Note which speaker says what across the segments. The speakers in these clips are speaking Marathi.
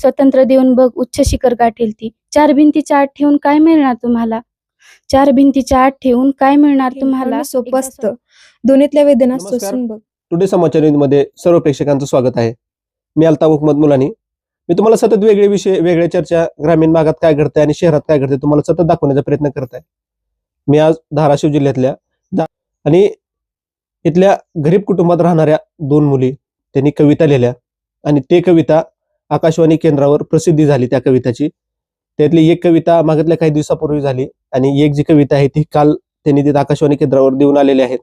Speaker 1: स्वतंत्र देऊन बघ उच्च शिखर गाठेल ती. चार भिंतीच्या आत ठेवून काय मिळणार तुम्हाला? चार भिंतीच्या आत ठेवून काय मिळणार तुम्हाला?
Speaker 2: सोपं असतं. दोन्हीतल्या वेदना. सोसून बघ.
Speaker 3: टुडे समाचार न्यूजमध्ये सर्व प्रेक्षकांचं स्वागत आहे. मी अल्ताफ मुहम्मद मुलानी. मी तुम्हाला सतत वेगळे विषय वेगळ्या चर्चा ग्रामीण भागात काय घडतंय आणि शहरात काय घडतंय तुम्हाला सतत दाखवण्याचा प्रयत्न करत आहे मी आज धाराशिव जिल्ह्यातल्या आणि इथल्या गरीब कुटुंबात राहणाऱ्या दोन मुली त्यांनी कविता लिहिल्या आणि ते कविता आकाशवाणी केंद्रावर प्रसिद्धी झाली त्या कविताची. त्यातली एक कविता मागतल्या काही दिवसापूर्वी झाली आणि एक जी कविता आहे ती काल त्यांनी तिथे आकाशवाणी केंद्रावर देऊन आलेली आहेत.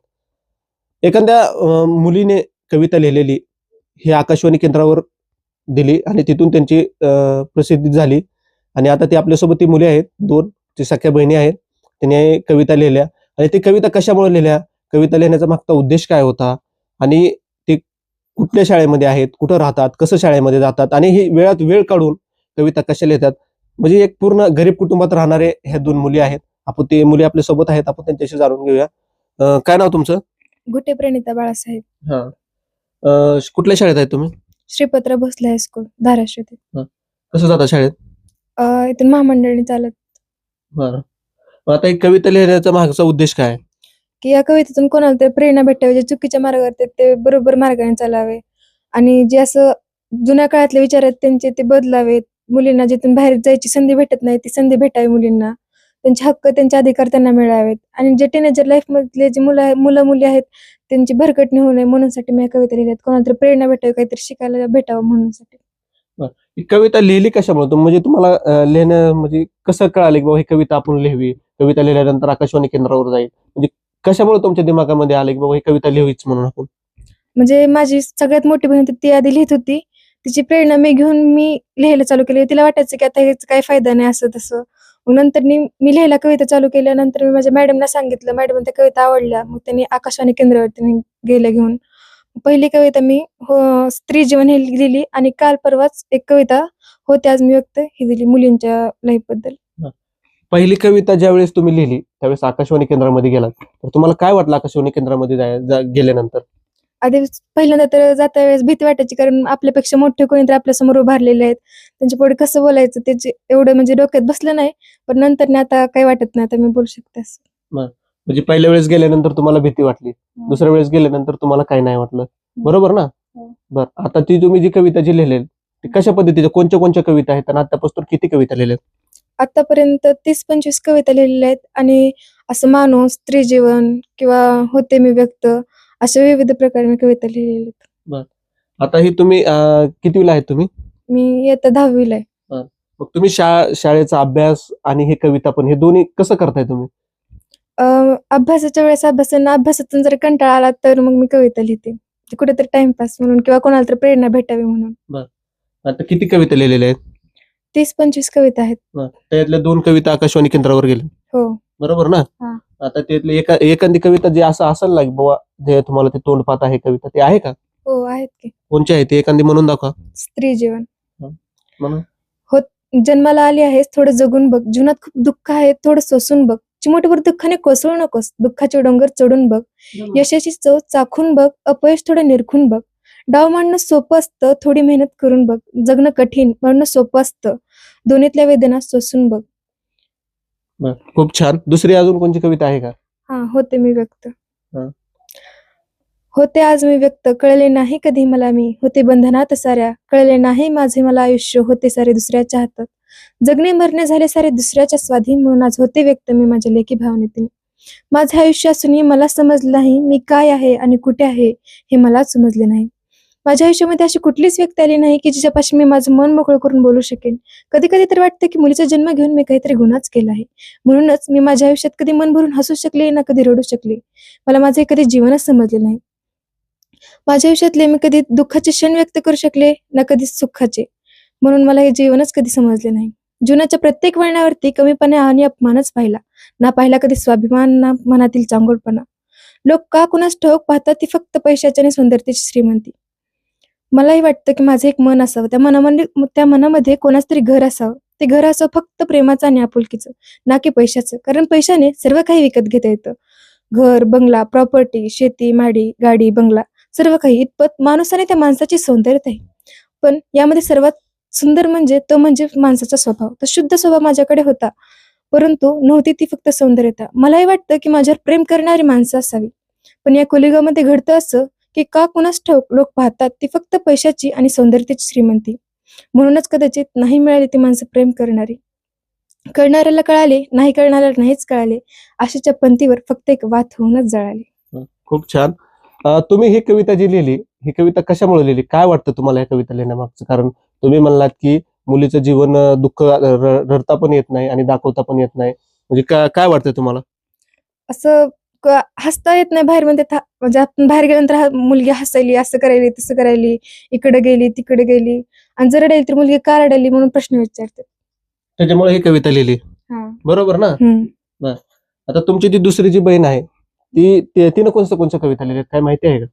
Speaker 3: एखाद्या मुलीने कविता लिहिलेली ही आकाशवाणी केंद्रावर दिली आणि तिथून त्यांची अं, प्रसिद्धी झाली आणि आता ती आपल्यासोबत ती मुली आहेत दोन ती सख्या बहिणी आहेत त्यांनी कविता लिहिल्या आणि ती कविता कशामुळे लिहिल्या? कविता लिहिण्याचा मागचा उद्देश काय होता? आणि कुठल्या शाळेमध्ये आहेत कुठं राहतात कसं शाळेमध्ये जातात आणि ही वेळात वेळ काढून कविता कशा लिहितात. म्हणजे एक पूर्ण गरीब कुटुंबात राहणारे ह्या दोन मुली आहेत. आपण ते मुली आपल्यासोबत आहेत आपण त्यांच्याशी जाणून घेऊया. काय नाव तुमचं?
Speaker 2: गुटे प्रणिता बाळासाहेब.
Speaker 3: हा. कुठल्या शाळेत आहे तुम्ही?
Speaker 2: Shripatra Bhosale high school Dharashiv. ते.
Speaker 3: कसं जाता शाळेत?
Speaker 2: इथून महामंडळाने चालत.
Speaker 3: बरं. आता एक कविता लिहिण्याचा मागचा उद्देश काय? आहे?
Speaker 2: की या कवितेतून कोणाला तरी प्रेरणा भेटावी जे चुकीच्या मार्गावर आहेत ते बरोबर मार्गाने चालावे. आणि जे असं जुन्या काळातले विचार आहेत त्यांचे ते बदलावेत. मुलींना जिथून बाहेर जायची संधी भेटत नाही ती संधी भेटावी मुलींना. त्यांचे हक्क त्यांचे अधिकार त्यांना मिळावेत. आणि जे टीनेजर लाईफ मधले जे मुलं मुलं मुली आहेत त्यांची भरकटणी होऊ नये म्हणूनसाठी मी या कविता लिहिल्यात. कोणाला तरी प्रेरणा भेटावी काहीतरी शिकायला भेटावं म्हणूनसाठी.
Speaker 3: ही कविता लिहिली कशामुळे? म्हणजे तुम्हाला लिहिणं म्हणजे कसं कळालं की बाबा ही कविता आपण लिहावी? कविता लिहिल्यानंतर आकाशवाणी केंद्रावर जाईल. म्हणजे कशामुळे तुमच्या दिमागामध्ये आलं की बाबा ही कविता लिहावीच म्हणून आपण?
Speaker 2: म्हणजे माझी सगळ्यात मोठी बहीण होती ती आधी लिहित होती. तिची प्रेरणा मी घेऊन मी लिहायला चालू केली. तिला वाटायचं की आता ह्याचा काही फायदा नाही असं तसं. मग नंतर मी लिहायला कविता चालू केल्यानंतर मी माझ्या मॅडमला सांगितलं. मॅडम त्या कविता आवडल्या. मग त्यांनी आकाशवाणी केंद्रावर त्यांनी गेल्या घेऊन. पहिली कविता मी हो स्त्री जीवन ही लिहिली आणि काल परवाच एक कविता होते आज मी व्यक्त ही दिली मुलींच्या लाईफबद्दल.
Speaker 3: पहिली कविता ज्यावेळेस तुम्ही लिहिली त्यावेळेस आकाशवाणी केंद्रामध्ये गेलात तर तुम्हाला काय वाटलं आकाशवाणी केंद्रामध्ये जाय- जा- गेल्यानंतर?
Speaker 2: आधी पहिल्यांदा तर जाता वेळेस भीती वाटायची कारण आपल्यापेक्षा मोठे कोणीतरी आपल्यासमोर उभारलेले आहेत. त्यांच्या पुढे कसं बोलायचं त्याचे एवढं म्हणजे डोक्यात बसलं नाही पण नंतर आता काही वाटत नाही आता मी बोलू शकते असं.
Speaker 3: म्हणजे पहिल्या वेळेस गेल्यानंतर तुम्हाला भीती वाटली दुसऱ्या वेळेस गेल्यानंतर तुम्हाला काय नाही वाटलं. बरोबर ना?
Speaker 2: हो.
Speaker 3: बर आता ती तुम्ही जी कविता जी लिहिली ती कशा पद्धतीच्या कोणत्या कोणत्या कविता आहेत आणि आतापासून किती कविता लिहिल्या
Speaker 2: आतापर्यंत तीस पंचवीस कविता लिहिलेल्या आहेत आणि असं माणूस स्त्री जीवन किंवा होते मी व्यक्त अशा विविध प्रकारे मी कविता लिहिलेल्या आहेत.
Speaker 3: आता ही तुम्ही अं, कितवीला आहेत तुम्ही?
Speaker 2: मी येत्या दहावीला आहे.
Speaker 3: मग तुम्ही शा शाळेचा अभ्यास आणि हे कविता पण हे दोन्ही कसं करताय तुम्ही?
Speaker 2: अं, अभ्यासाच्या वेळेस अभ्यासांना अभ्यासातून जर कंटाळा आला तर मग मी कविता लिहिते. ते कुठेतरी टाइमपास म्हणून किंवा कोणाला तरी प्रेरणा भेटावी म्हणून.
Speaker 3: आता किती कविता लिहिलेल्या आहेत?
Speaker 2: तीस पंचवीस कविता आहेत.
Speaker 3: त्यातल्या दोन कविता आकाशवाणी केंद्रावर गेल्या.
Speaker 2: हो.
Speaker 3: बरोबर ना?
Speaker 2: हा.
Speaker 3: आता त्यातली एका एखादी कविता जी असं असेल की बाबा जे तुम्हाला ते तोंडपात आहे कविता ते आहे का?
Speaker 2: हो आहेत की.
Speaker 3: कोणची आहे ती? एखादी म्हणून दाखवा.
Speaker 2: स्त्री जीवन.
Speaker 3: म्हणून
Speaker 2: जन्माला आली आहेस थोडं जगून बघ. जीवनात खूप दुःख आहे थोडं सोसून बघ. चिमोटभर दुःखाने कोसळू नकोस. दुःखाचे डोंगर चढून बघ. यशाची चव चाखून बघ. अपयश थोडं निरखून बघ. डाव मांडणं सोपं असतं थोडी मेहनत करून बघ. जगणं कठीण म्हणणं सोपं असतं. दोन्हीतल्या वेदना सोसून बघ.
Speaker 3: बरं. खूप छान. दुसरी अजून कोणती कविता आहे का?
Speaker 2: हा होते मी व्यक्त.
Speaker 3: हा.
Speaker 2: होते आज मी व्यक्त. कळले नाही कधी मला मी. होते बंधनात साऱ्या. कळले नाही माझे मला आयुष्य. होते सारे दुसऱ्याच्या हातात. जगणे मरणे झाले सारे दुसऱ्याच्या स्वाधीन म्हणून आज होते व्यक्त मी माझ्या लेखी भावनेतून. माझे आयुष्य असूनही मला समजलं नाही मी काय आहे आणि कुठे आहे हे मला समजले नाही. माझ्या आयुष्यामध्ये अशी कुठलीच व्यक्ती आली नाही की जिच्यापाशी मी माझं मन मोकळं करून बोलू शकेन. कधी कधी तर वाटतं की मुलीचा जन्म घेऊन मी काहीतरी गुन्हाच केला आहे. म्हणूनच मी माझ्या आयुष्यात कधी मन भरून हसू शकले ना कधी रडू शकले. मला माझे कधी जीवनच समजले नाही. माझ्या आयुष्यातले मी कधी दुःखाचे क्षण व्यक्त करू शकले ना कधी सुखाचे. म्हणून मला हे जीवनच कधी समजले नाही. जीवनाच्या प्रत्येक वळणावरती कमीपणा आणि अपमानच पाहिला. ना पाहिला कधी स्वाभिमान ना मनातील चांगोलपणा. लोक का कुणास ठोक पाहतात ती फक्त पैशाची आणि सुंदरतेची श्रीमंती. मलाही वाटतं की माझं एक मन असावं. त्या मनामध्ये त्या मनामध्ये कोणाच तरी घर असावं. ते घर असावं फक्त प्रेमाचं आणि आपुलकीचं ना की पैशाचं. कारण पैशाने सर्व काही विकत घेता येतं. घर बंगला प्रॉपर्टी शेती माडी गाडी बंगला सर्व काही. इतपत माणूस आणि त्या माणसाची सौंदर्यता आहे. पण यामध्ये सर्वात सुंदर म्हणजे तो म्हणजे माणसाचा स्वभाव. तो शुद्ध स्वभाव माझ्याकडे होता. परंतु नव्हती ती फक्त सौंदर्यता. मलाही वाटतं की माझ्यावर प्रेम करणारी माणसं असावी. पण या कोलिगामध्ये घडतं असं की का कुणास ठाऊक लोक पाहतात ती फक्त पैशाची आणि सौंदर्याची श्रीमंती. म्हणूनच कदाचित नाही मिळाली ती माणसं प्रेम करणारी. कळणाऱ्याला कळाले नाही कळणाऱ्याला नाहीच कळाले अशाच्या पंथीवर फक्त एक वाद होऊनच जळाले.
Speaker 3: खूप छान. तुम्ही ही कविता जी लिहिली ही कविता कशामुळे लिहिली? काय वाटतं तुम्हाला या कविता लिहिण्यामागचं? कारण तुम्ही म्हणलात की मुलीचं जीवन दुःख रडता पण येत नाही आणि दाखवता पण येत नाही. म्हणजे काय वाटतं तुम्हाला?
Speaker 2: असं हसता येत नाही बाहेर था- म्हणजे आपण बाहेर गेल्यानंतर मुलगी हसायली असं करायली तसं करायली इकडे गेली तिकडे गेली. आणि जर रडायली तर मुलगी का रडायली म्हणून प्रश्न विचारते.
Speaker 3: त्याच्यामुळे ही कविता लिहिली. बरोबर ना. आता तुमची जी दुसरी जी बहीण आहे ती ती- तिनं कोणत्या कोणत्या कविता लिहिल्या काय माहिती आहे का?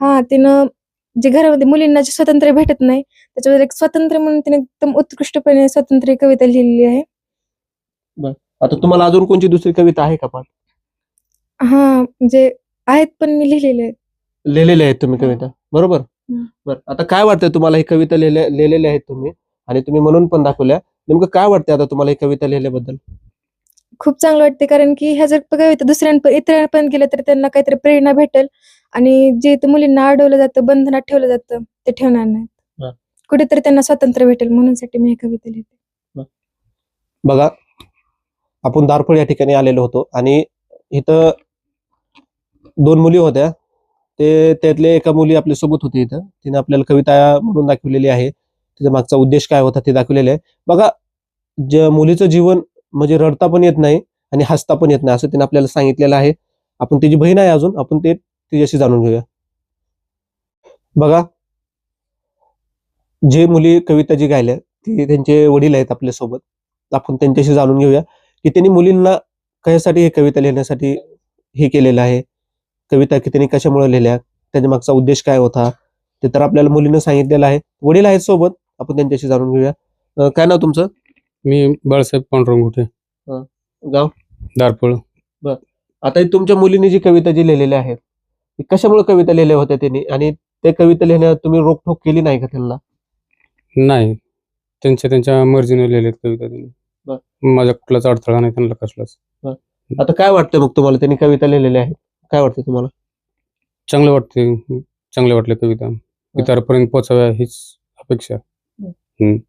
Speaker 2: हा तिनं जे घरामध्ये मुलींना जे स्वातंत्र्य भेटत नाही त्याच्याबद्दल एक स्वातंत्र्य म्हणून तिने एकदम उत्कृष्टपणे स्वातंत्र्य कविता लिहिलेली आहे.
Speaker 3: आता तुम्हाला अजून कोणची दुसरी कविता आहे का पाठ
Speaker 2: हा म्हणजे आहेत पण मी लिहिलेले आहेत.
Speaker 3: लिहिलेल्या आहेत तुम्ही कविता बरोबर?
Speaker 2: हम्म.
Speaker 3: बर आता काय वाटतंय तुम्हाला ही कविता लिहिल्या लिहिलेल्या आहेत तुम्ही? आणि तुम्ही म्हणून पण दाखवल्या. नेमकं काय वाटतंय आता तुम्हाला ही कविता लिहिल्याबद्दल?
Speaker 2: खूप चांगलं वाटते कारण की ह्या जर कविता दुसऱ्यांप इतरांपर्यंत गेल्या तर त्यांना काहीतरी प्रेरणा भेटेल. आणि जे इथं मुलींना अडवलं जातं बंधनात ठेवलं जातं ते ठेवणार
Speaker 3: हा.
Speaker 2: नाहीत कुठेतरी त्यांना स्वातंत्र्य भेटेल म्हणून साठी मी ही कविता लिहिते.
Speaker 3: बघा आपण दारफळ या ठिकाणी आलेलो होतो. आणि इथं दोन मुली होत्या. ते त्यातले एका मुली आपल्यासोबत होती इथं. तिने आपल्याला कविता म्हणून दाखवलेली आहे. तिचा मागचा उद्देश काय होता ते दाखवलेले आहे. बघा ज मुलीचं जीवन म्हणजे रडता पण येत नाही आणि हसता पण येत नाही असं तिने आपल्याला सांगितलेलं आहे. आपण तिची बहीण आहे अजून. आपण ते तिच्याशी जाणून घेऊया. बघा जे मुली कविता जी गायल्या ती त्यांचे वडील आहेत आपल्यासोबत आपण त्यांच्याशी जाणून घेऊया की त्यांनी मुलींना कशासाठी हे कविता लिहिण्यासाठी हे केलेलं आहे? कविता की त्यांनी कशामुळे लिहिल्या त्याच्या मागचा उद्देश काय होता ते तर आपल्याला मुलीनं सांगितलेलं आहे. वडील आहेत सोबत आपण त्यांच्याशी जाणून घेऊया. काय नाव तुमचं?
Speaker 4: मी बाळासाहेब पांडुरंग घोटे
Speaker 3: गाव?
Speaker 4: दारपळ
Speaker 3: आता ही तुमच्या मुलीने जी कविता जी लिहिलेली आहे ती कशामुळे कविता लिहिल्या होत्या त्यांनी? आणि ते कविता लिहिण्यात तुम्ही रोखोक केली नाही का त्यांना?
Speaker 4: नाही. त्यांच्या त्यांच्या मर्जीने लिहिलेत कविता त्यांनी. माझा कुठलाच अडथळा नाही त्यांना कसलाच.
Speaker 3: आता काय वाटतं मग तुम्हाला त्यांनी कविता लिहिलेल्या आहेत? काय वाटतं तुम्हाला?
Speaker 4: चांगलं वाटते चांगले वाटले कविता. इतरपर्यंत पोहोचाव्या हीच अपेक्षा.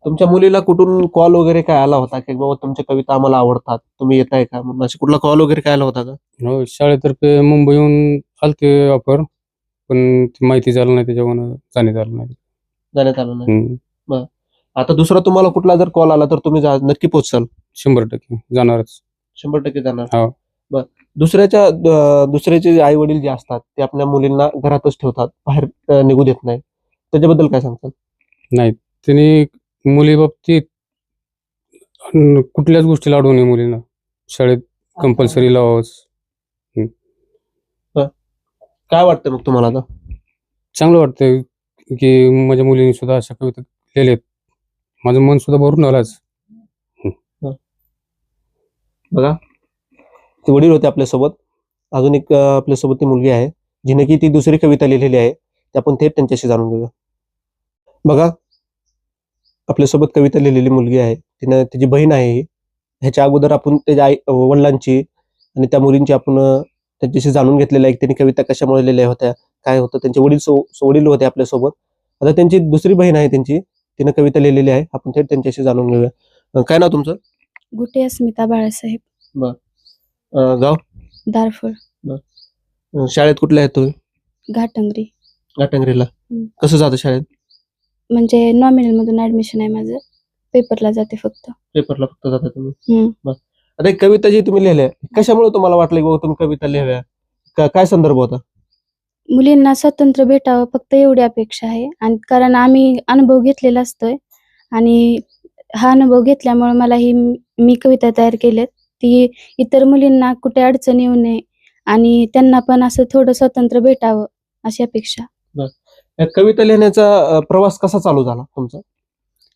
Speaker 3: तुमच्या मुलीला कुठून कॉल वगैरे काय आला होता? की बाबा तुमच्या कविता आम्हाला आवडतात तुम्ही येताय का? म्हणून अशी कुठला कॉल वगैरे काय आला होता का?
Speaker 4: हो शाळेतर्फे मुंबईहून आलते ऑफर पण ती माहिती झालं नाही त्याच्यामुळे जाण्यात आलं नाही.
Speaker 3: जाण्यात आलं नाही.
Speaker 4: हम्म.
Speaker 3: आता दुसरा तुम्हाला कुठला जर कॉल आला तर तुम्ही जा- नक्की पोहोचाल.
Speaker 4: शंभर टक्के. जाणारच.
Speaker 3: शंभर टक्के जाणार.
Speaker 4: हो.
Speaker 3: बर. दुसऱ्याच्या दुसऱ्याचे आई वडील जे असतात ते आपल्या मुलींना घरातच ठेवतात बाहेर निघू देत नाही त्याच्याबद्दल काय सांगतात
Speaker 4: नाही त्यांनी मुली बाबतीत कुठल्याच गोष्टीला अडवू नये मुलींना. शाळेत कंपल्सरी लावावंच
Speaker 3: काय वाटतं मग तुम्हाला आता?
Speaker 4: चांगलं वाटतंय की माझ्या मुलीने सुद्धा अशा कविता लिहिलेत. माझं मन सुद्धा भरून आलं आज
Speaker 3: बघा. ते वडील होते आपल्यासोबत. अजून एक आपल्यासोबत ती मुलगी आहे जिने की ती दुसरी कविता लिहिलेली आहे. ते आपण थेट त्यांच्याशी जाणून घेऊया. बघा आपल्यासोबत कविता लिहिलेली मुलगी आहे. तिनं तिची बहीण आहे ही. ह्याच्या अगोदर आपण त्याच्या आई वडिलांची आणि त्या मुलींची आपण त्यांच्याशी जाणून घेतलेलं आहे त्यांनी कविता कशामुळे लिहिल्या होत्या काय होतं. त्यांचे वडील सो वडील होते आपल्यासोबत. आता त्यांची दुसरी बहीण आहे त्यांची. तिनं कविता लिहिलेली आहे. आपण थेट त्यांच्याशी जाणून घेऊया. काय नाव तुमचं?
Speaker 1: गुटे अस्मिता बाळासाहेब.
Speaker 3: अ, गाव?
Speaker 1: दारफळ
Speaker 3: अ, शाळेत कुठल्या आहेत तुम्ही?
Speaker 1: घाटंगरी.
Speaker 3: घाटंगरीला.
Speaker 1: हम्म.
Speaker 3: कसं जातं शाळेत?
Speaker 1: म्हणजे नॉमिनल मधून ऍडमिशन आहे माझं. पेपरला जाते फक्त.
Speaker 3: पेपरला फक्त जाता तुम्ही?
Speaker 1: हम्म.
Speaker 3: बरं. आता एक कविता जी तुम्ही लिहिल्या कशामुळे तुम्हाला वाटलं की बाबा तुम्ही कविता लिहाव्या? का- काय संदर्भ होता?
Speaker 1: मुलींना स्वातंत्र्य भेटावं फक्त एवढी अपेक्षा आहे. आणि कारण आम्ही अनुभव घेतलेला असतोय. आणि हा अनुभव घेतल्यामुळे मला ही मी कविता तयार केल्यात. ती इतर मुलींना कुठे अडचण येऊ नये आणि त्यांना पण असं थोडं स्वातंत्र्य भेटावं अशी अपेक्षा.
Speaker 3: या कविता लिहिण्याचा अ, प्रवास कसा चालू झाला तुमचा?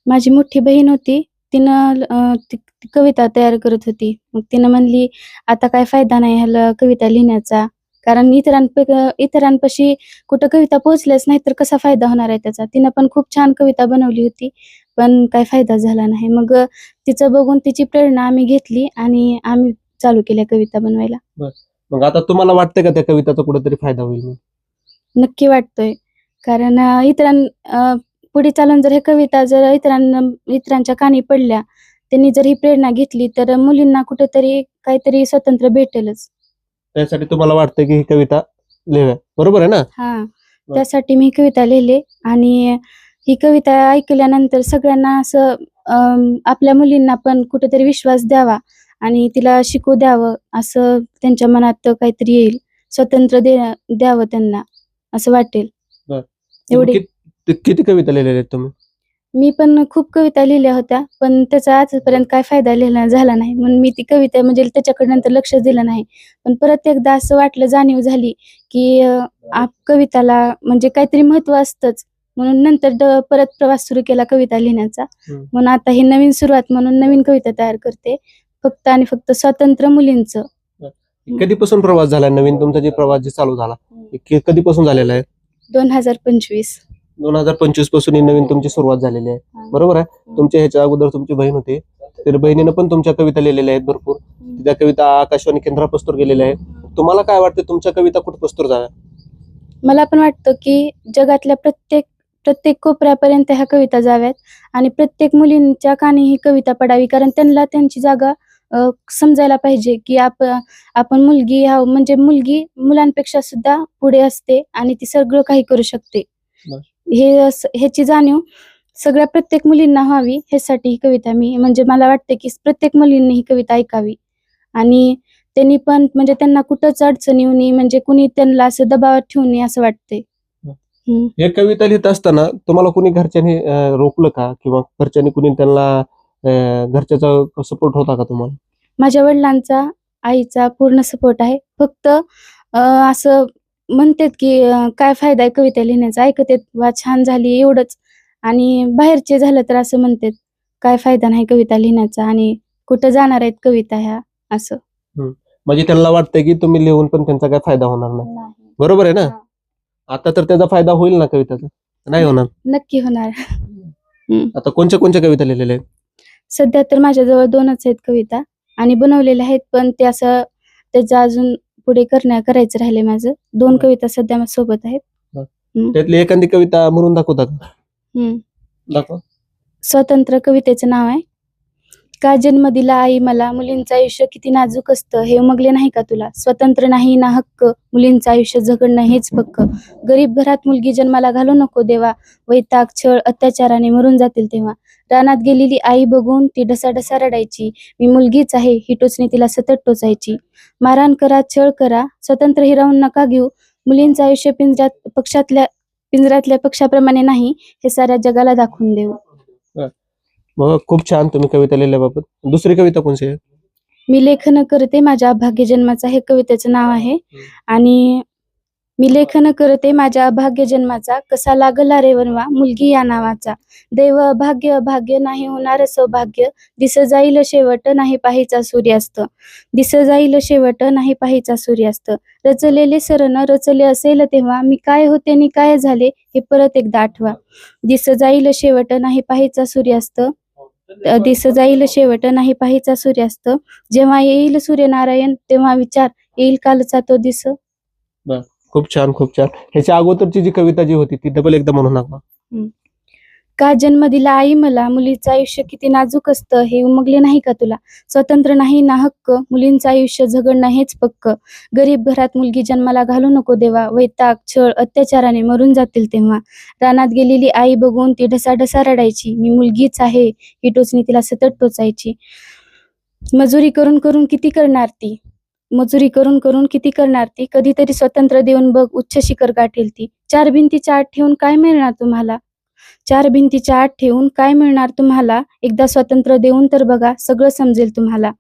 Speaker 1: माझी मोठी बहीण होती. तिनं अं, ती ती कविता तयार करत होती. मग तिनं म्हणली आता काय फायदा नाही ह्याला कविता लिहिण्याचा. कारण इतरांप इतरांपाशी कुठं कविता पोहोचल्याच नाही तर कसा फायदा होणार आहे त्याचा? तिनं पण खूप छान कविता बनवली होती. पण काही फायदा झाला नाही. मग तिचं बघून तिची प्रेरणा आम्ही घेतली आणि आम्ही चालू केल्या कविता बनवायला.
Speaker 3: मग आता तुम्हाला वाटतं का त्या कविताचा कुठेतरी फायदा होईल म्हणून?
Speaker 1: नक्की वाटतोय. कारण अ, इतरां अ, पुढे चालून जर हे कविता जर इतरांना इतरांच्या कानी पडल्या त्यांनी जर ही प्रेरणा घेतली तर मुलींना कुठेतरी काहीतरी स्वतंत्र भेटेलच.
Speaker 3: त्यासाठी तुम्हाला वाटतं की ही कविता लिहाव्या बरोबर आहे ना?
Speaker 1: हा. त्यासाठी मी कविता लिहिली आणि ही कविता ऐकल्यानंतर सगळ्यांना असं आपल्या मुलींना पण कुठेतरी विश्वास द्यावा आणि तिला शिकू द्यावं असं त्यांच्या मनात काहीतरी येईल. स्वतंत्र दे द्यावं त्यांना असं वाटेल. एवढी.
Speaker 3: किती कविता लिहिलेल्या तुम्ही?
Speaker 1: मी पण खूप कविता लिहिल्या होत्या पण त्याचा आजपर्यंत काय फायदा लिहिला झाला नाही. म्हणून मी ती कविता म्हणजे त्याच्याकडे नंतर लक्ष दिलं नाही. पण परत एकदा असं वाटलं जाणीव झाली की आप कविताला म्हणजे काहीतरी महत्त्व असतंच. म्हणून नंतर परत प्रवास सुरू केला कविता लिहिण्याचा.
Speaker 3: हम्म.
Speaker 1: म्हणून आता ही नवीन सुरुवात म्हणून नवीन कविता तयार करते. फक्त आणि फक्त स्वतंत्र मुलींचं.
Speaker 3: कधीपासून प्रवास झाला? नवीन तुमचा जे प्रवास जे चालू झाला कि- कधीपासून झालेला आहे?
Speaker 1: दोन हजार पंचवीस.
Speaker 3: दोन हजार पंचवीसपासून ही नवीन तुमची सुरुवात झालेली आहे. बरोबर आहे? तुमच्या ह्याच्या अगोदर तुमची बहीण होती. तर बहिणीनं पण तुमच्या कविता लिहिलेल्या आहेत भरपूर. त्या कविता आकाशवाणी केंद्रापस्तूर गेलेल्या आहेत. तुम्हाला काय वाटतं? तुमच्या कविता कुठं पस्तूर जाव्या
Speaker 1: मला पण वाटतं की जगातल्या प्रत्येक प्रत्येक कोपऱ्यापर्यंत ह्या कविता जाव्यात. आणि प्रत्येक मुलींच्या कानी ही कविता पडावी. कारण त्यांना त्यांची जागा समजायला पाहिजे की आप आपण मुलगी हा म्हणजे मुलगी मुलांपेक्षा सुद्धा पुढे असते आणि ती सगळं काही करू शकते. हे ह्याची जाणीव सगळ्या प्रत्येक मुलींना व्हावी ह्यासाठी ही कविता मी म्हणजे मला वाटते की प्रत्येक मुलींनी ही कविता ऐकावी. आणि त्यांनी पण म्हणजे त्यांना कुठंच अडचण येऊ नये. म्हणजे कुणी त्यांना असं दबावात ठेवू नये असं वाटते.
Speaker 3: हे कविता लिहित असताना तुम्हाला कुणी घरच्यांनी रोखलं का? किंवा घरच्यांनी कुणी त्यांना घरच्याचा सपोर्ट होता का तुम्हाला?
Speaker 1: माझ्या वडिलांचा आईचा पूर्ण सपोर्ट आहे. फक्त असं म्हणतात की काय फायदा आहे कविता लिहिण्याचा? ऐकत वा छान झाली एवढंच. आणि बाहेरचे झालं तर असं म्हणतात काय फायदा नाही कविता लिहिण्याचा आणि कुठं जाणार आहेत कविता ह्या? असं.
Speaker 3: म्हणजे त्यांना वाटतं की तुम्ही लिहून पण त्यांचा काय फायदा होणार नाही. बरोबर आहे ना. आता तर त्याचा फायदा होईल ना कविताचा? नाही होणार.
Speaker 1: नक्की होणार.
Speaker 3: आता कोणत्या कोणत्या कविता लिहिलेल्या आहेत?
Speaker 1: सध्या तर माझ्याजवळ दोनच आहेत कविता आणि बनवलेल्या आहेत पण ते असं त्याचं अजून पुढे करण्या करायचं राहिले माझं. दोन
Speaker 3: बर.
Speaker 1: कविता सध्या माझ्या सोबत आहेत.
Speaker 3: त्यातली एखादी कविता म्हणून दाखवता का?
Speaker 1: हम्म.
Speaker 3: दाखवा.
Speaker 1: स्वतंत्र कवितेचं नाव आहे. का जन्म दिला आई मला? मुलींचं आयुष्य किती नाजूक असतं? हे उमगले नाही का तुला? स्वतंत्र नाही ना हक्क? मुलींचं आयुष्य झगडणं हेच पक्क. गरीब घरात मुलगी जन्माला घालू नको देवा. वैताग छळ अत्याचाराने मरून जातील तेव्हा. रानात गेलेली आई बघून ती ढसाढसा रडायची. मी मुलगीच आहे ही टोचणी तिला सतत टोचायची. मारहाण करा छळ करा स्वतंत्र हिरावून नका घेऊ. मुलींचं आयुष्य पिंजऱ्यात पक्षातल्या पिंजऱ्यातल्या पक्षाप्रमाणे नाही हे साऱ्या जगाला दाखवून देऊ.
Speaker 3: मग खूप छान तुम्ही कविता लिहिल्याबाबत. दुसरी कविता कोणती आहे?
Speaker 1: मी लेखन करते माझ्या अभाग्य जन्माचा हे कवितेचं नाव आहे. आणि मी लेखन करते माझ्या अभाग्य जन्माचा. कसा लागला रे वनवा मुलगी या नावाचा. देव अभाग्य अभाग्य नाही होणार सौभाग्य. दिस जाईल शेवट नाही पाहायचा सूर्यास्त. दिस जाईल शेवट नाही पाहायचा सूर्यास्त. रचलेले सरण रचले असेल तेव्हा. मी काय होते नि काय झाले हे परत एकदा आठवा. दिस जाईल शेवट नाही पाहायचा सूर्यास्त. दिस जाईल शेवट नाही पाहायचा सूर्यास्त. जेव्हा येईल सूर्यनारायण तेव्हा विचार येईल कालचा तो दिस.
Speaker 3: खूप छान खूप छान. ह्याच्या अगोदरची जी कविता जी होती ती डबल एकदा म्हणून
Speaker 1: का जन्म दिला आई मला? मुलीचं आयुष्य किती नाजूक असतं हे उमगले नाही का तुला? स्वतंत्र नाही ना हक्क? मुलींचं आयुष्य झगडणं हेच पक्क. गरीब घरात मुलगी जन्माला घालू नको देवा. वैताग छळ अत्याचाराने मरून जातील तेव्हा. रानात गेलेली आई बघून ती ढसाढसा रडायची. मी मुलगीच आहे. ही टोचणी तिला सतत टोचायची. मजुरी करून करून किती करणार ती? मजुरी करून करून किती करणार ती? कधीतरी स्वतंत्र देऊन बघ उच्च शिखर गाठेल ती. चार भिंतीच्या आत ठेवून काय मिळणार तुम्हाला? चार भिंतीच्या आत ठेवून काय मिळणार तुम्हाला? एकदा स्वतंत्र देऊन तर बघा सगळं समजेल तुम्हाला.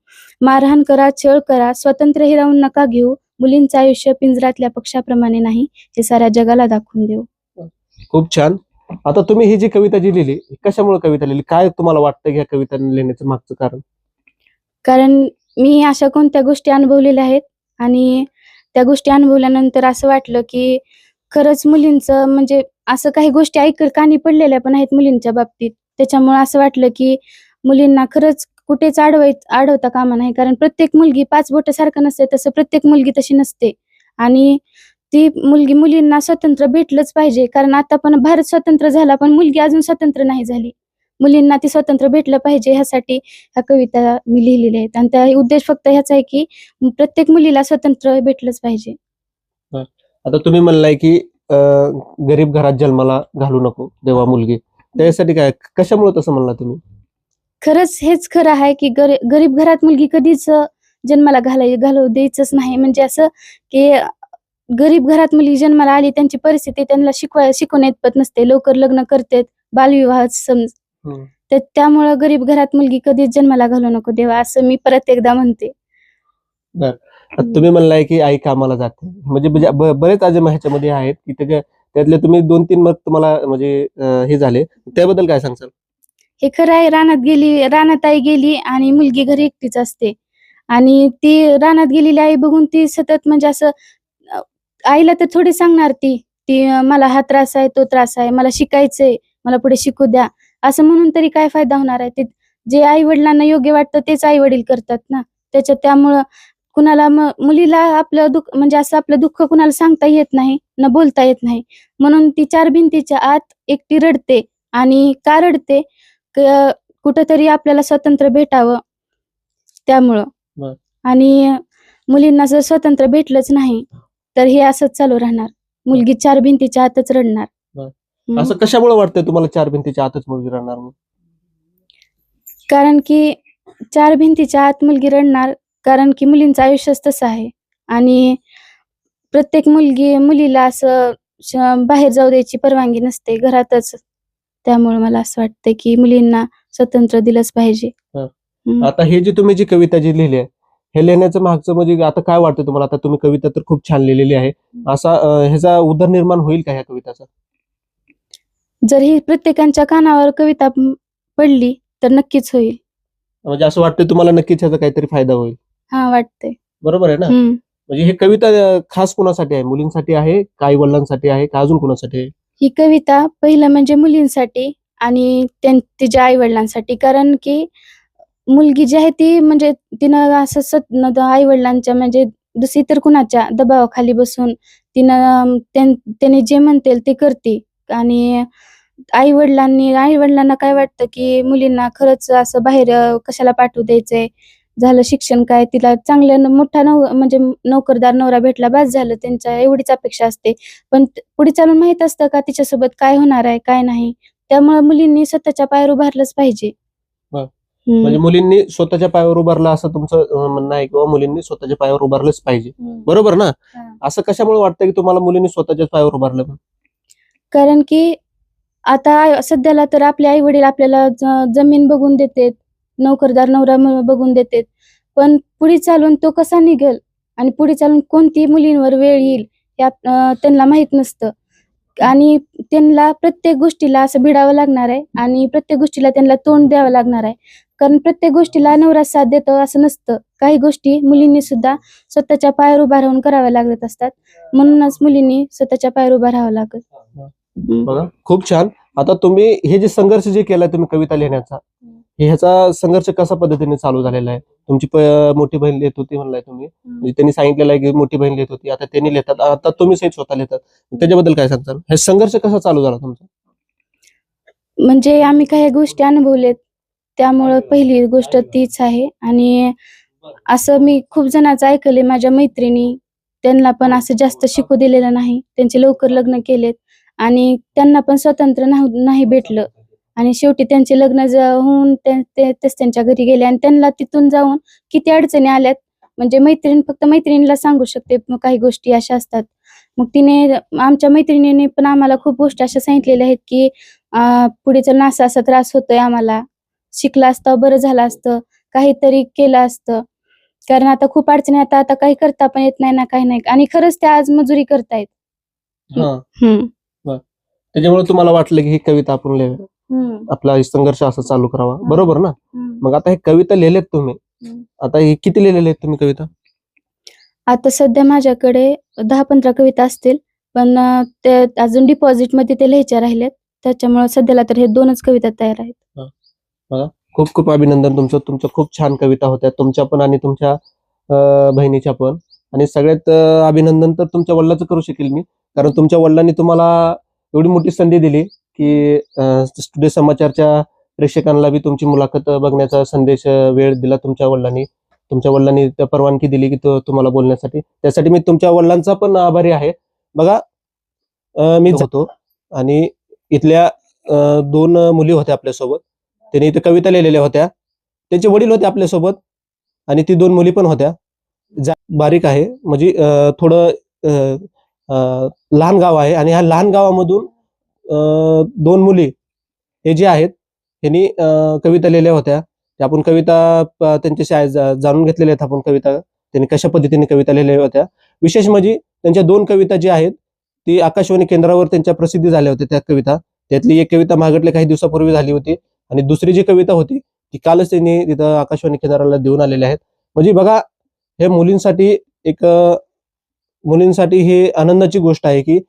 Speaker 1: मारहाण करा छळ करा स्वतंत्र हे राहून नका घेऊ. मुलींचं आयुष्य पिंजरातल्या पक्षाप्रमाणे नाही हे साऱ्या जगाला दाखवून देऊ.
Speaker 3: खूप छान. आता तुम्ही ही जी कविता जी लिहिली कशामुळे कविता लिहिली? काय तुम्हाला वाटतं ह्या कविता लिहिण्याचं मागचं कारण?
Speaker 1: कारण मी अशा कोणत्या गोष्टी अनुभवलेल्या आहेत? आणि त्या गोष्टी अनुभवल्यानंतर असं वाटलं की खरंच मुलींचं म्हणजे असं काही गोष्टी ऐक कानी पडलेल्या पण आहेत मुलींच्या बाबतीत. त्याच्यामुळे असं वाटलं की मुलींना खरंच कुठेच अडवाय अडवता कामा नाही. कारण प्रत्येक मुलगी पाच बोट सारखं नसते तसं प्रत्येक मुलगी तशी नसते. आणि ती मुलगी मुलींना स्वतंत्र भेटलंच पाहिजे. कारण आता पण भारत स्वतंत्र झाला पण मुलगी अजून स्वतंत्र नाही झाली. मुलींना ती स्वतंत्र भेटलं पाहिजे ह्यासाठी ह्या कविता मी लिहिलेल्या आहेत. आणि त्या उद्देश फक्त ह्याचा आहे की प्रत्येक मुलीला स्वतंत्र भेटलंच पाहिजे.
Speaker 3: आता तुम्ही म्हणलाय की गरीब घरात जन्माला घालू नको देवा मुलगी. त्यासाठी काय कशामुळे तसं म्हणला तुम्ही?
Speaker 1: खरंच हेच खरं आहे की गरी गरीब घरात मुलगी कधीच जन्माला घालाय घालू द्यायचंच नाही. म्हणजे असं की गरीब घरात मुलगी जन्माला आली त्यांची परिस्थिती त्यांना शिकवाय शिकवून येत नसते. लवकर लग्न करतात बालविवाह समज. तर त्यामुळं गरीब घरात मुलगी कधीच जन्माला घालू नको देवा असं मी परत एकदा म्हणते.
Speaker 3: तुम्ही म्हणलाय की आई कामाला जाते. म्हणजे म्हणजे बरेच अजून ह्याच्यामध्ये आहेत की त्याच्या त्यातले तुम्ही दोन तीन मग तुम्हाला म्हणजे हे झाले. त्याबद्दल काय सांगसाल
Speaker 1: हे खरं आहे रानात गेली रानात आई गेली आणि मुलगी घरी एकटीच असते. आणि ती रानात गेलेली आई बघून ती सतत म्हणजे असं आईला तर थोडी सांगणार ती ती मला हा त्रास आहे तो त्रास आहे मला शिकायचंय मला पुढे शिकू द्या. असं म्हणून तरी काय फायदा होणार आहे? ते जे आई वडिलांना योग्य वाटतं तेच आई वडील करतात ना. त्याच्यात त्यामुळं कुणाला मुलीला आपलं दुःख म्हणजे असं आपलं दुःख कुणाला सांगता येत नाही न बोलता येत नाही म्हणून ती चार भिंतीच्या आत एकटी रडते आणि का रडते कुठंतरी आपल्याला स्वातंत्र्य भेटावं त्यामुळं. आणि मुलींना जर स्वातंत्र्य भेटलंच नाही तर हे असंच चालू राहणार मुलगी चार भिंतीच्या आतच रडणार.
Speaker 3: असं कशामुळे वाटतंय तुम्हाला चार भिंतीच्या आतच मुलगी म्हणून?
Speaker 1: कारण की चार भिंतीच्या आत मुलगी रडणार कारण की मुलींचं आयुष्यच तसं आहे. आणि प्रत्येक मुलगी मुलीला असं बाहेर जाऊ द्यायची परवानगी नसते घरातच. त्यामुळे मला असं वाटतं की मुलींना स्वतंत्र दिलंच पाहिजे.
Speaker 3: आता हे जी तुम्ही जी कविता जी लिहिली आहे हे लिहिण्याचं मागचं म्हणजे आता काय वाटतं तुम्हाला? आता तुम्ही कविता तर खूप छान लिहिलेली आहे. असा ह्याचा उदरनिर्माण होईल का ह्या कविताचा?
Speaker 1: जर ही प्रत्येकांच्या कानावर कविता पडली तर नक्कीच होईल.
Speaker 3: म्हणजे असं वाटतं तुम्हाला नक्कीच ह्याचा काहीतरी फायदा होईल?
Speaker 1: हा वाटतंय.
Speaker 3: बरोबर आहे ना?
Speaker 1: हम्म.
Speaker 3: म्हणजे हे कविता अं, खास कुणासाठी आहे? मुलींसाठी आहे? का आई वडिलांसाठी आहे? का अजून कुणासाठी आहे?
Speaker 1: ही कविता पहिलं म्हणजे मुलींसाठी आणि त्यां- तिच्या आई वडिलांसाठी कारण की मुलगी जी आहे ती म्हणजे तिनं असं सत आई वडिलांच्या म्हणजे दुसरी तर कुणाच्या दबावाखाली बसून तिनं त्यां- त्याने जे म्हणतील ते करते. आणि आई वडिलांनी आई वडिलांना काय वाटतं की मुलींना खरंच असं बाहेर अं, कशाला पाठवू द्यायचंय? झालं शिक्षण काय तिला चांगलं न- मोठा नव म्हणजे नोकरदार नवरा भेटला बस झालं त्यांच्या एवढीच अपेक्षा असते. पण पुढे चालून माहीत असतं का तिच्यासोबत काय होणार आहे काय नाही? त्यामुळे मुलींनी स्वतःच्या पायावर उभारलंच पाहिजे.
Speaker 3: म्हणजे मुलींनी स्वतःच्या पायावर उभारला असं तुमचं म्हणणं आहे किंवा मुलींनी स्वतःच्या पायावर उभारलंच पाहिजे. बरोबर ना. असं कशामुळे वाटतं की तुम्हाला मुलींनी स्वतःच्याच पायावर उभारलं
Speaker 1: कारण की आता सध्याला तर आपले आई वडील आपल्याला जमीन बघून देतात. नोकरदार नवरा बघून देते पण पुढे चालून तो कसा निघेल? आणि पुढे चालून कोणती मुलींवर वेळ येईल? हे त्यांना माहीत नसतं. आणि त्यांना प्रत्येक गोष्टीला असं भिडावं लागणार आहे आणि प्रत्येक गोष्टीला त्यांना तोंड द्यावं लागणार आहे. कारण प्रत्येक गोष्टीला नवरा साथ देतो असं नसतं. काही गोष्टी मुलींनी सुद्धा स्वतःच्या पायावर उभा राहून कराव्या लागत असतात. म्हणूनच मुलींनी स्वतःच्या पायावर उभा राहावं लागत.
Speaker 3: बघा खूप छान. आता तुम्ही हे जे संघर्ष जे केलाय तुम्ही कविता लिहिण्याचा हे ह्याचा संघर्ष कशा पद्धतीने चालू झालेला आहे? तुमची मोठी बहीण लिहित होती म्हणलाय तुम्ही. म्हणजे त्यांनी सांगितलेलं आहे की मोठी बहीण लिहित होती. आता त्यांनी लिहितात. आता तुम्ही सहित स्वतः लिहितात. त्याच्याबद्दल काय सांगताल? हे संघर्ष कसा चालू झाला तुमचा?
Speaker 1: म्हणजे आम्ही काही गोष्टी अनुभवलेत त्यामुळं पहिली गोष्ट तीच आहे. आणि असं मी खूप जणांचं ऐकले माझ्या मैत्रिणी त्यांना पण असं जास्त शिकू दिलेलं नाही. त्यांचे लवकर लग्न केलेत. आणि त्यांना पण स्वातंत्र्य नाही भेटलं. आणि शेवटी त्यांचे लग्न होऊन ते- ते- तेच त्यांच्या घरी गेले. आणि त्यांना तिथून जाऊन किती अडचणी आल्यात म्हणजे मैत्रीण फक्त मैत्रिणीला सांगू शकते काही गोष्टी अशा असतात. मग तिने आमच्या मैत्रिणीने पण आम्हाला खूप गोष्टी अशा सांगितलेल्या आहेत की पुढे चलून असा असा त्रास होतोय आम्हाला. शिकला असतं बरं झालं असतं काहीतरी केलं असतं. कारण आता खूप अडचणी आता आता काही करता पण येत नाही ना काही नाही. आणि खरंच त्या आज मजुरी करतायत. हम्म.
Speaker 3: त्याच्यामुळे तुम्हाला वाटलं की ही कविता आपण लिहावी. आपला संघर्ष असा चालू करावा. बरोबर ना. मग आता हे कविता लिहिलेत तुम्ही. आता हे किती लिहिलेले आहेत तुम्ही कविता?
Speaker 1: आता सध्या माझ्याकडे दहा पंधरा कविता असतील पण ते अजून डिपॉझिटमध्ये ते लिहायच्या राहिल्यात त्याच्यामुळे सध्याला तर हे दोनच कविता तयार आहेत.
Speaker 3: खूप खूप अभिनंदन तुमचं. तुमच्या खूप छान कविता होत्या. तुमच्या पण आणि तुमच्या बहिणीच्या पण. आणि सगळ्यात अभिनंदन तर तुमच्या वडिलाचं करू शकेल मी. कारण तुमच्या वडिलांनी तुम्हाला एवढी मोठी संधी दिली की टुडे समाचारच्या प्रेक्षकांना बी तुमची मुलाखत बघण्याचा संदेश वेळ दिला तुमच्या वडिलांनी. तुमच्या वडिलांनी परवानगी दिली की तो तुम्हाला बोलण्यासाठी. त्यासाठी मी तुमच्या वडिलांचा पण आभारी आहे. बघा मी होतो आणि इथल्या दोन मुली होत्या आपल्यासोबत. त्यांनी इथे कविता लिहिलेल्या होत्या. त्यांचे वडील होते आपल्यासोबत आणि ती दोन मुली पण होत्या. बारीक आहे. म्हणजे थोडं लहान गाव आहे आणि ह्या लहान गावामधून दोन मुली हे जे आहेत त्यांनी कविता लिहिल्या होत्या. आपण कविता त्यांच्याशी जा- जाणून घेतलेल्या आहेत आपण कविता. त्यांनी कशा पद्धतीने कविता लिहिल्या होत्या. विशेष म्हणजे त्यांच्या दोन कविता जी आहेत ती आकाशवाणी केंद्रावर त्यांच्या प्रसिद्धी झाल्या होत्या त्या कविता. त्यातली एक कविता मागटल्या काही दिवसापूर्वी झाली होती आणि दुसरी जी कविता होती ती कालच त्यांनी तिथं आकाशवाणी केंद्राला देऊन आलेल्या आहेत. म्हणजे बघा हे मुलींसाठी एक मुलींसाठी हे आनंदाची गोष्ट आहे की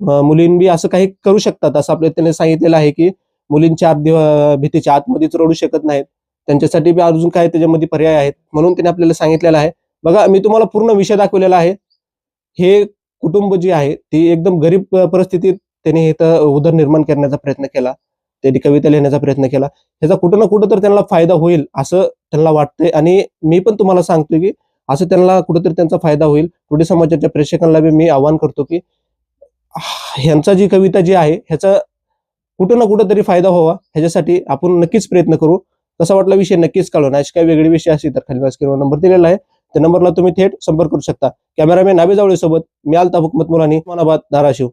Speaker 3: मुलींबी असं काही करू शकतात असं आपल्या त्यांनी सांगितलेलं आहे की मुलींच्या आत भीतीच्या आतमध्येच रडू शकत नाहीत. त्यांच्यासाठी बी अजून काय त्याच्यामध्ये पर्याय आहेत म्हणून त्यांनी आपल्याला सांगितलेलं आहे. बघा मी तुम्हाला पूर्ण विषय दाखवलेला आहे. हे कुटुंब जे आहे ती एकदम गरीब परिस्थितीत त्यांनी इथं उदरनिर्माण करण्याचा प्रयत्न केला. त्यांनी कविता लिहिण्याचा प्रयत्न केला. ह्याचा कुठं ना कुठं तर त्यांना फायदा होईल असं त्यांना वाटतंय. आणि मी पण तुम्हाला सांगतोय की असं त्यांना कुठेतरी त्यांचा फायदा होईल. टुडे समाजाच्या प्रेक्षकांना बी मी आवाहन करतो की ह्यांचा जी कविता जी आहे ह्याचा कुठं ना कुठं तरी फायदा व्हावा. ह्याच्यासाठी आपण नक्कीच प्रयत्न करू. तसा वाटला विषय नक्कीच कळवा अशी काही वेगळे विषय असतील तर खाली स्क्रीनवर नंबर दिलेला आहे. त्या नंबरला तुम्ही थेट संपर्क करू शकता. कॅमेरामॅन नाबे जावळे सोबत मी आलता हुकमत मुलानी उस्मानाबाद धाराशिव.